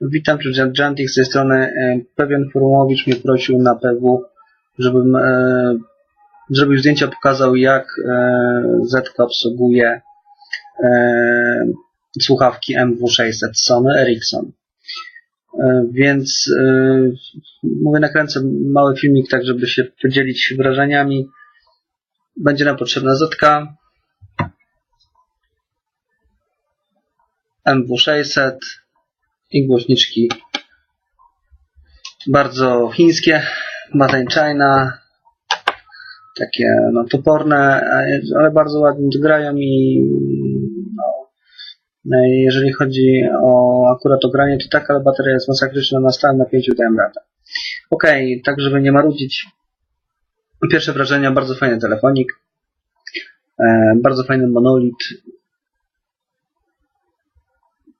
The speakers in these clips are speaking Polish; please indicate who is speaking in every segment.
Speaker 1: Witam, tu Jantik z tej strony. E, Pewien forumowicz mnie prosił na PW, żebym e, zrobił zdjęcia, pokazał jak e, Zetka obsługuje e, słuchawki MW600 Sony Ericsson. E, więc e, mówię, nakręcę mały filmik, tak żeby się podzielić wrażeniami. Będzie nam potrzebna Zetka, MW600 i głośniczki bardzo chińskie, Made in China, takie no, toporne, ale bardzo ładnie grają i no, jeżeli chodzi o akurat o granie, to tak, ale bateria jest masakryczna, na stałym napięciu dałem radę. Ok, tak żeby nie marudzić. Pierwsze wrażenia, bardzo fajny telefonik, e, bardzo fajny monolit,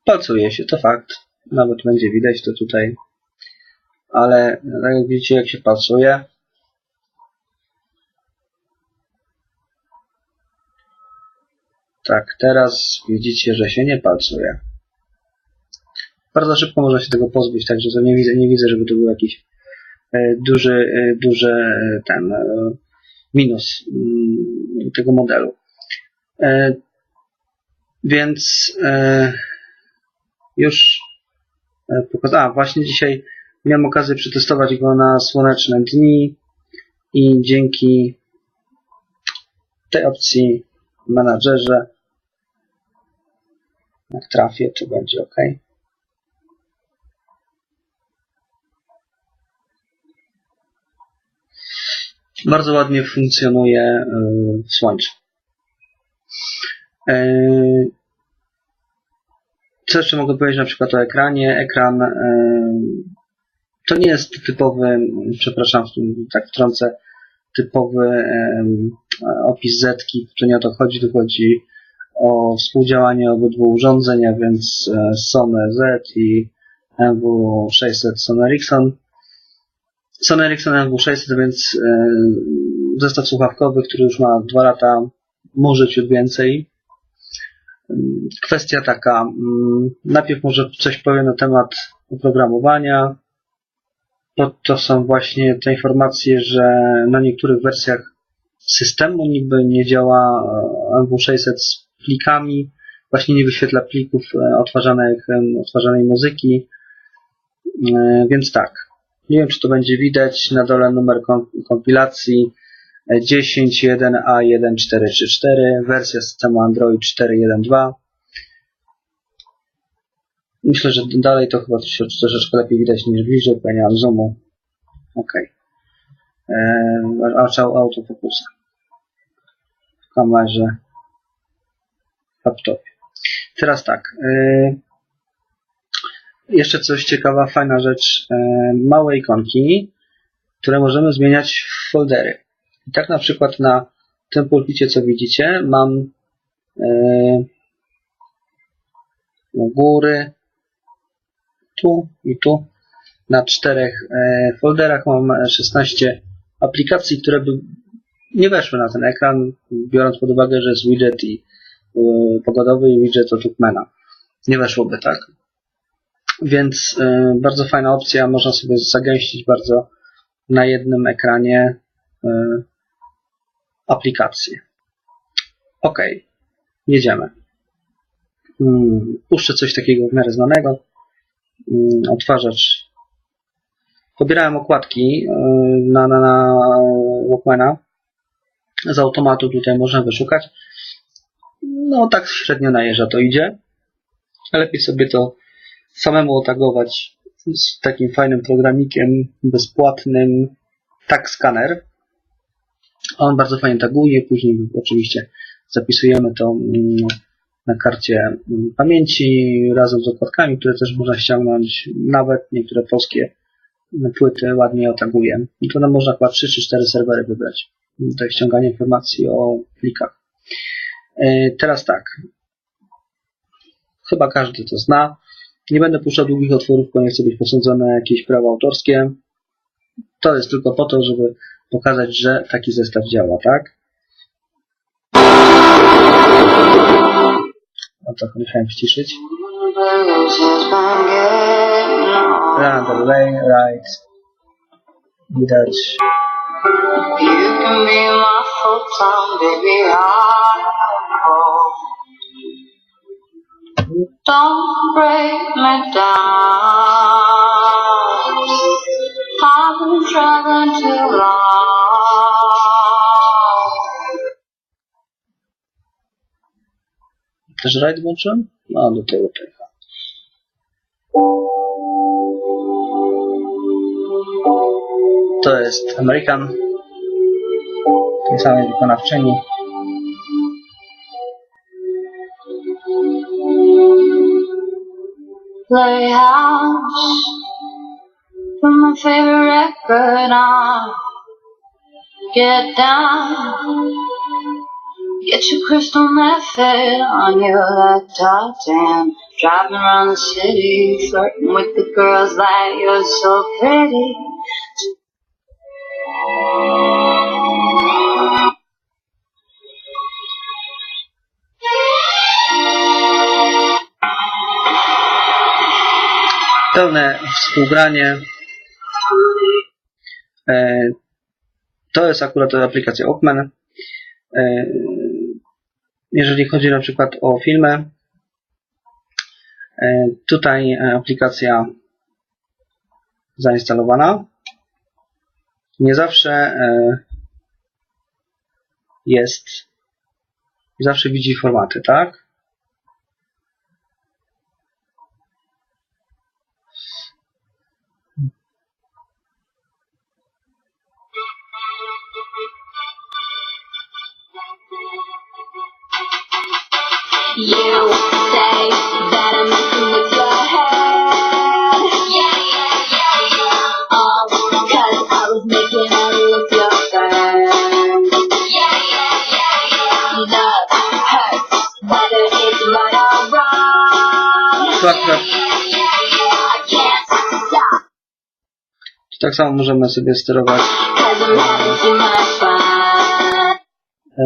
Speaker 1: Palcuje się, to fakt. Nawet będzie widać to tutaj. Ale tak jak widzicie, jak się palcuje. Tak, teraz widzicie, że się nie palcuje. Bardzo szybko można się tego pozbyć, także to nie widzę, nie widzę, żeby to był jakiś e, duży, e, duży e, ten minus mm, tego modelu. Więc już e, pokazałem. Właśnie dzisiaj miałem okazję przetestować go na słoneczne dni i dzięki tej opcji w menadżerze jak trafię, to będzie ok. Bardzo ładnie funkcjonuje e, w słońcu. E, co jeszcze mogę powiedzieć na przykład o ekranie? Ekran to nie jest typowy, przepraszam, tak wtrącę, typowy opis zetki, to nie o to chodzi, tu chodzi o współdziałanie obydwu urządzeń, a więc e, Sony Z i MW600 Sony Ericsson. Sony Ericsson MW600, więc e, zestaw słuchawkowy, który już ma 2 lata, może ciut więcej, kwestia taka. mm, Najpierw może coś powiem na temat oprogramowania. To, są właśnie te informacje, że na niektórych wersjach systemu niby nie działa e, MW600 z plikami, właśnie nie wyświetla plików e, odtwarzanych, odtwarzanej muzyki. E, Więc tak, nie wiem czy to będzie widać, na dole numer kom- kompilacji 10.1a1434, wersja systemu Android 4.1.2. Myślę, że dalej to chyba trosze- troszeczkę lepiej widać niż bliżej, bo ja nie mam zoomu. Ok. Eee, autofokusa. W kamerze. W laptopie. Teraz tak. Eee, jeszcze coś ciekawa, fajna rzecz. Eee, małe ikonki, które możemy zmieniać w foldery. I tak na przykład na tym pulpicie, co widzicie, mam e, u góry, tu i tu. Na czterech e, folderach mam 16 aplikacji, które by nie weszły na ten ekran, biorąc pod uwagę, że jest widget i e, pogodowy i widget od. Nie weszłoby, tak? Więc bardzo fajna opcja, można sobie zagęścić bardzo na jednym ekranie aplikację. Ok, jedziemy. Mm, Puszczę coś takiego w miarę znanego. Mm, Odtwarzacz. Pobierałem okładki yy, na, na, na Walkmana. Z automatu tutaj można wyszukać. No tak średnio najeżdża to idzie. Lepiej sobie to samemu otagować z takim fajnym programikiem bezpłatnym Tag Scanner. On bardzo fajnie taguje, później oczywiście zapisujemy to mm, na karcie mm, pamięci razem z okładkami, które też można ściągnąć. Nawet niektóre polskie płyty ładnie otaguje. I to nam można chyba 3 czy 4 serwery wybrać. Tutaj ściąganie informacji o plikach. E, Teraz tak. Chyba każdy to zna. Nie będę puszczał długich otworów, bo nie chcę być posądzony o jakieś prawa autorskie. To jest tylko po to, żeby pokazać, że taki zestaw działa, tak? O to musiałem ściszyć.
Speaker 2: My game
Speaker 1: Underway, right. Widać.
Speaker 2: Don't break me down. Too long.
Speaker 1: Też rajd włączyłem? No, do tego pecha. To jest American. Tej samej wykonawczyni.
Speaker 2: Playhouse. Put my favorite record on. Get down. Get your crystal method on your laptop and driving around the city, flirting with the girls like you're so pretty.
Speaker 1: Pełne współgranie. E, To jest akurat aplikacja Walkman. E, Jeżeli chodzi na przykład o filmy, e, tutaj aplikacja zainstalowana. Nie zawsze jest, zawsze widzi formaty, tak?
Speaker 2: Can't stop,
Speaker 1: tak samo możemy sobie sterować e,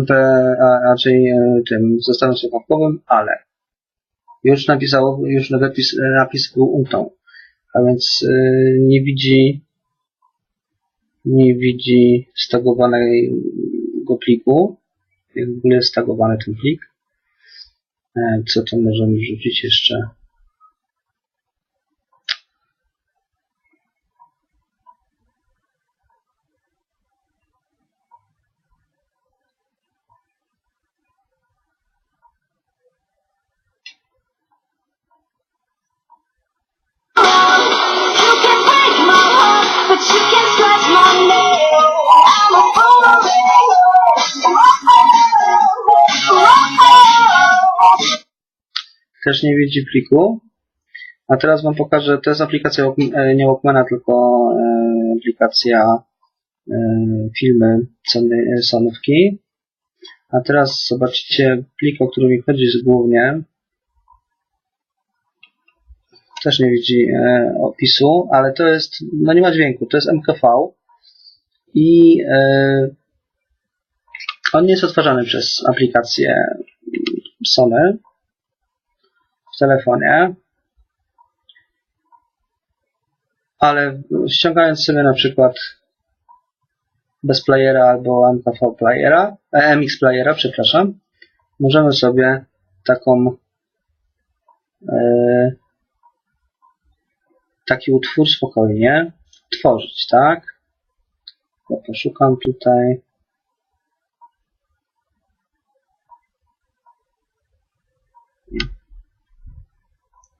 Speaker 1: MP, a raczej e, tym zestawem słuchawkowym, ale już napisało, już napis, napis był umknął. A więc e, nie widzi nie widzi stagowanego pliku. Jak w ogóle jest stagowany ten plik. E, Co to możemy wrzucić jeszcze? Też nie widzi pliku. A teraz Wam pokażę, to jest aplikacja e, nie Walkmana, tylko e, aplikacja e, filmy Sony, Sonówki. A teraz zobaczycie plik, o który mi chodzi z głównie. Też nie widzi opisu, ale to jest, no nie ma dźwięku, to jest MKV i on nie jest odtwarzany przez aplikację Sony w telefonie, ale ściągając sobie na przykład bez playera albo MKV playera, e, MX playera, przepraszam, możemy sobie taką e, taki utwór spokojnie tworzyć, tak? Ja poszukam tutaj.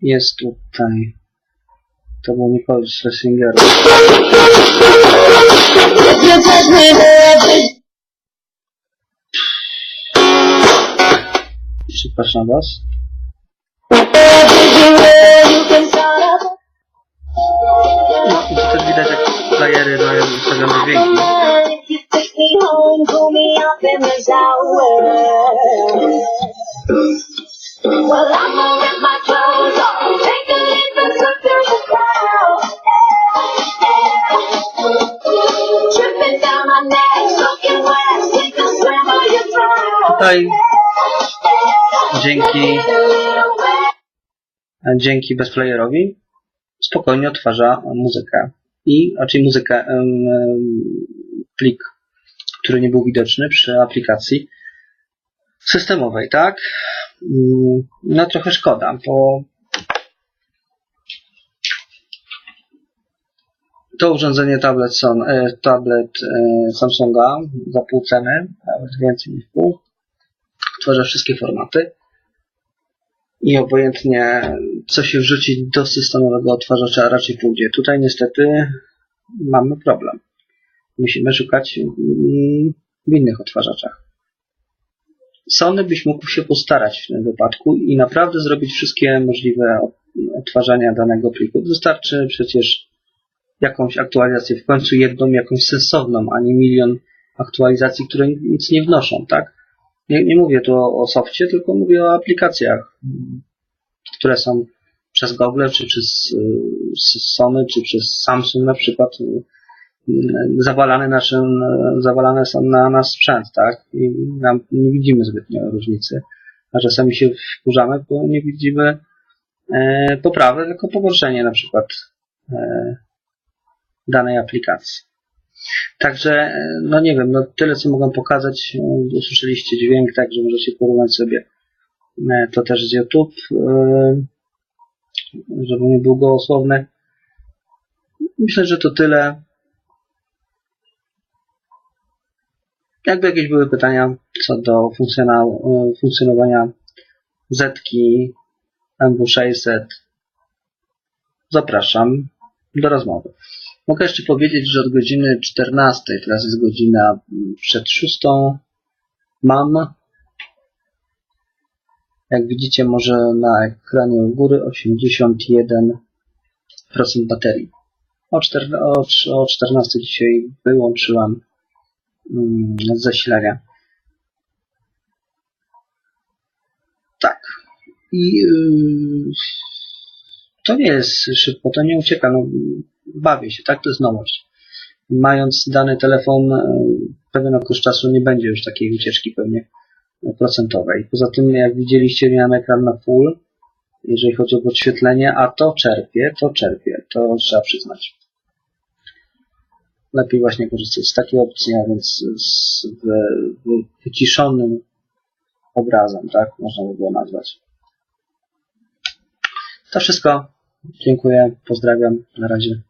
Speaker 1: Jest tutaj. To był Mikołaj Schlesinger.
Speaker 2: You touch me, baby.
Speaker 1: Przepraszam Was.
Speaker 2: You can start up.
Speaker 1: No i tu też widać jak playery mają ustawione dźwięki.
Speaker 2: If
Speaker 1: Tutaj dzięki, dzięki bezplayerowi spokojnie odtwarza muzykę. I raczej muzykę, plik, który nie był widoczny przy aplikacji systemowej, tak? Mm, No trochę szkoda, bo to urządzenie tablet, son, e, tablet e, Samsunga za pół ceny, nawet więcej niż pół, odtwarza wszystkie formaty i obojętnie co się wrzuci do systemowego odtwarzacza raczej pójdzie. Tutaj niestety mamy problem. Musimy szukać mm, w innych odtwarzaczach. Sony byś mógł się postarać w tym wypadku i naprawdę zrobić wszystkie możliwe odtwarzania danego pliku. Wystarczy przecież jakąś aktualizację, w końcu jedną, jakąś sensowną, a nie milion aktualizacji, które nic nie wnoszą, tak? Nie, nie mówię tu o, o softie, tylko mówię o aplikacjach, mm, które są przez Google, czy przez Sony, czy przez Samsung na przykład y, zawalane, naszym, zawalane są na nasz sprzęt, tak? I nam nie widzimy zbytnio różnicy. A czasami się wkurzamy, bo nie widzimy e, poprawy, tylko pogorszenie na przykład e, danej aplikacji. Także, no nie wiem, no tyle co mogę pokazać. E, Usłyszeliście dźwięk, także możecie porównać sobie e, to też z YouTube, e, żeby nie był gołosłowny. Myślę, że to tyle. Jakby jakieś były pytania co do funkcjonowania Zetki MW600, zapraszam do rozmowy. Mogę jeszcze powiedzieć, że od godziny 14, teraz jest godzina przed 6, mam, jak widzicie może na ekranie u góry, 81% baterii. O, czter- o, trz- o 14 dzisiaj wyłączyłam mm, zasilania. Tak. I yy, to nie jest szybko, to nie ucieka. No, bawię się, tak? To jest nowość. Mając dany telefon, e, pewien okres czasu nie będzie już takiej ucieczki pewnie procentowej. Poza tym, jak widzieliście, miałem ekran na full, jeżeli chodzi o podświetlenie, a to czerpie, to czerpie, to trzeba przyznać. Lepiej właśnie korzystać z takiej opcji, a więc z wy- wy- wyciszonym obrazem, tak? Można by było nazwać. To wszystko. Dziękuję, pozdrawiam, na razie.